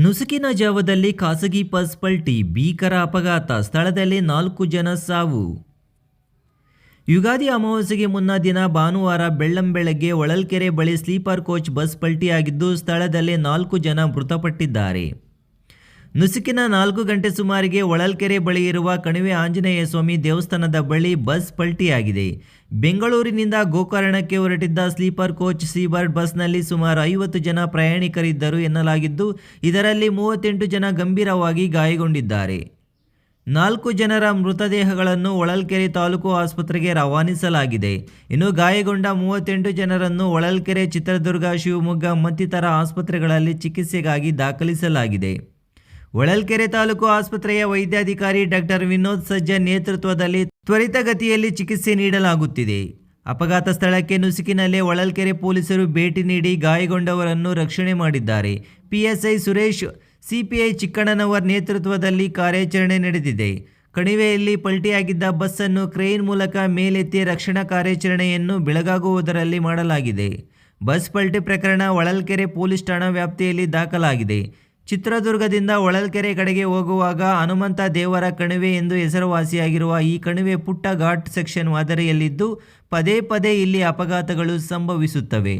ನುಸುಕಿನ ಜಾವದಲ್ಲಿ ಖಾಸಗಿ ಬಸ್ ಪಲ್ಟಿ, ಭೀಕರ ಅಪಘಾತ, ಸ್ಥಳದಲ್ಲಿ ನಾಲ್ಕು ಜನ ಸಾವು. ಯುಗಾದಿ ಅಮಾವಾಸ್ಯೆಗೆ ಮುನ್ನ ದಿನ ಭಾನುವಾರ ಬೆಳ್ಳಂಬೆಳಗ್ಗೆ ಹೊಳಲ್ಕೆರೆ ಬಳಿ ಸ್ಲೀಪರ್ ಕೋಚ್ ಬಸ್ ಪಲ್ಟಿಯಾಗಿದ್ದು, ಸ್ಥಳದಲ್ಲಿ ನಾಲ್ಕು ಜನ ಮೃತಪಟ್ಟಿದ್ದಾರೆ. ನುಸುಕಿನ ನಾಲ್ಕು ಗಂಟೆ ಸುಮಾರಿಗೆ ಹೊಳಲ್ಕೆರೆ ಬಳಿ ಇರುವ ಕಣಿವೆ ಆಂಜನೇಯ ಸ್ವಾಮಿ ದೇವಸ್ಥಾನದ ಬಳಿ ಬಸ್ ಪಲ್ಟಿಯಾಗಿದೆ. ಬೆಂಗಳೂರಿನಿಂದ ಗೋಕರ್ಣಕ್ಕೆ ಹೊರಟಿದ್ದ ಸ್ಲೀಪರ್ ಕೋಚ್ ಸೀಬರ್ಡ್ ಬಸ್ನಲ್ಲಿ ಸುಮಾರು ಐವತ್ತು ಜನ ಪ್ರಯಾಣಿಕರಿದ್ದರು ಎನ್ನಲಾಗಿದ್ದು, ಇದರಲ್ಲಿ ಮೂವತ್ತೆಂಟು ಜನ ಗಂಭೀರವಾಗಿ ಗಾಯಗೊಂಡಿದ್ದಾರೆ. ನಾಲ್ಕು ಜನರ ಮೃತದೇಹಗಳನ್ನು ಒಳಲ್ಕೆರೆ ತಾಲೂಕು ಆಸ್ಪತ್ರೆಗೆ ರವಾನಿಸಲಾಗಿದೆ. ಇನ್ನು ಗಾಯಗೊಂಡ ಮೂವತ್ತೆಂಟು ಜನರನ್ನು ಹೊಳಲ್ಕೆರೆ ಚಿತ್ರದುರ್ಗ, ಶಿವಮೊಗ್ಗ ಮತ್ತಿತರ ಆಸ್ಪತ್ರೆಗಳಲ್ಲಿ ಚಿಕಿತ್ಸೆಗಾಗಿ ದಾಖಲಿಸಲಾಗಿದೆ. ಹೊಳಲ್ಕೆರೆ ತಾಲೂಕು ಆಸ್ಪತ್ರೆಯ ವೈದ್ಯಾಧಿಕಾರಿ ಡಾಕ್ಟರ್ ವಿನೋದ್ ಸಜ್ಜನ್ ನೇತೃತ್ವದಲ್ಲಿ ತ್ವರಿತಗತಿಯಲ್ಲಿ ಚಿಕಿತ್ಸೆ ನೀಡಲಾಗುತ್ತಿದೆ. ಅಪಘಾತ ಸ್ಥಳಕ್ಕೆ ನುಸುಕಿನಲ್ಲೇ ಹೊಳಲ್ಕೆರೆ ಪೊಲೀಸರು ಭೇಟಿ ನೀಡಿ ಗಾಯಗೊಂಡವರನ್ನು ರಕ್ಷಣೆ ಮಾಡಿದ್ದಾರೆ. ಪಿಎಸ್ಐ ಸುರೇಶ್, ಸಿಪಿಐ ಚಿಕ್ಕಣ್ಣನವರ್ ನೇತೃತ್ವದಲ್ಲಿ ಕಾರ್ಯಾಚರಣೆ ನಡೆದಿದೆ. ಕಣಿವೆಯಲ್ಲಿ ಪಲ್ಟಿಯಾಗಿದ್ದ ಬಸ್ಸನ್ನು ಕ್ರೇನ್ ಮೂಲಕ ಮೇಲೆತ್ತಿ ರಕ್ಷಣಾ ಕಾರ್ಯಾಚರಣೆಯನ್ನು ಬೆಳಗಾಗುವುದರಲ್ಲಿ ಮಾಡಲಾಗಿದೆ. ಬಸ್ ಪಲ್ಟಿ ಪ್ರಕರಣ ಹೊಳಲ್ಕೆರೆ ಪೊಲೀಸ್ ಠಾಣಾ ವ್ಯಾಪ್ತಿಯಲ್ಲಿ ದಾಖಲಾಗಿದೆ. ಚಿತ್ರದುರ್ಗದಿಂದ ಹೊಳಲ್ಕೆರೆ ಕಡೆಗೆ ಹೋಗುವಾಗ ಹನುಮಂತ ದೇವರ ಕಣಿವೆ ಎಂದು ಹೆಸರುವಾಸಿಯಾಗಿರುವ ಈ ಕಣಿವೆ ಪುಟ್ಟ ಘಾಟ್ ಸೆಕ್ಷನ್ ಮಾದರಿಯಲ್ಲಿದ್ದು ಪದೇ ಪದೇ ಇಲ್ಲಿ ಅಪಘಾತಗಳು ಸಂಭವಿಸುತ್ತವೆ.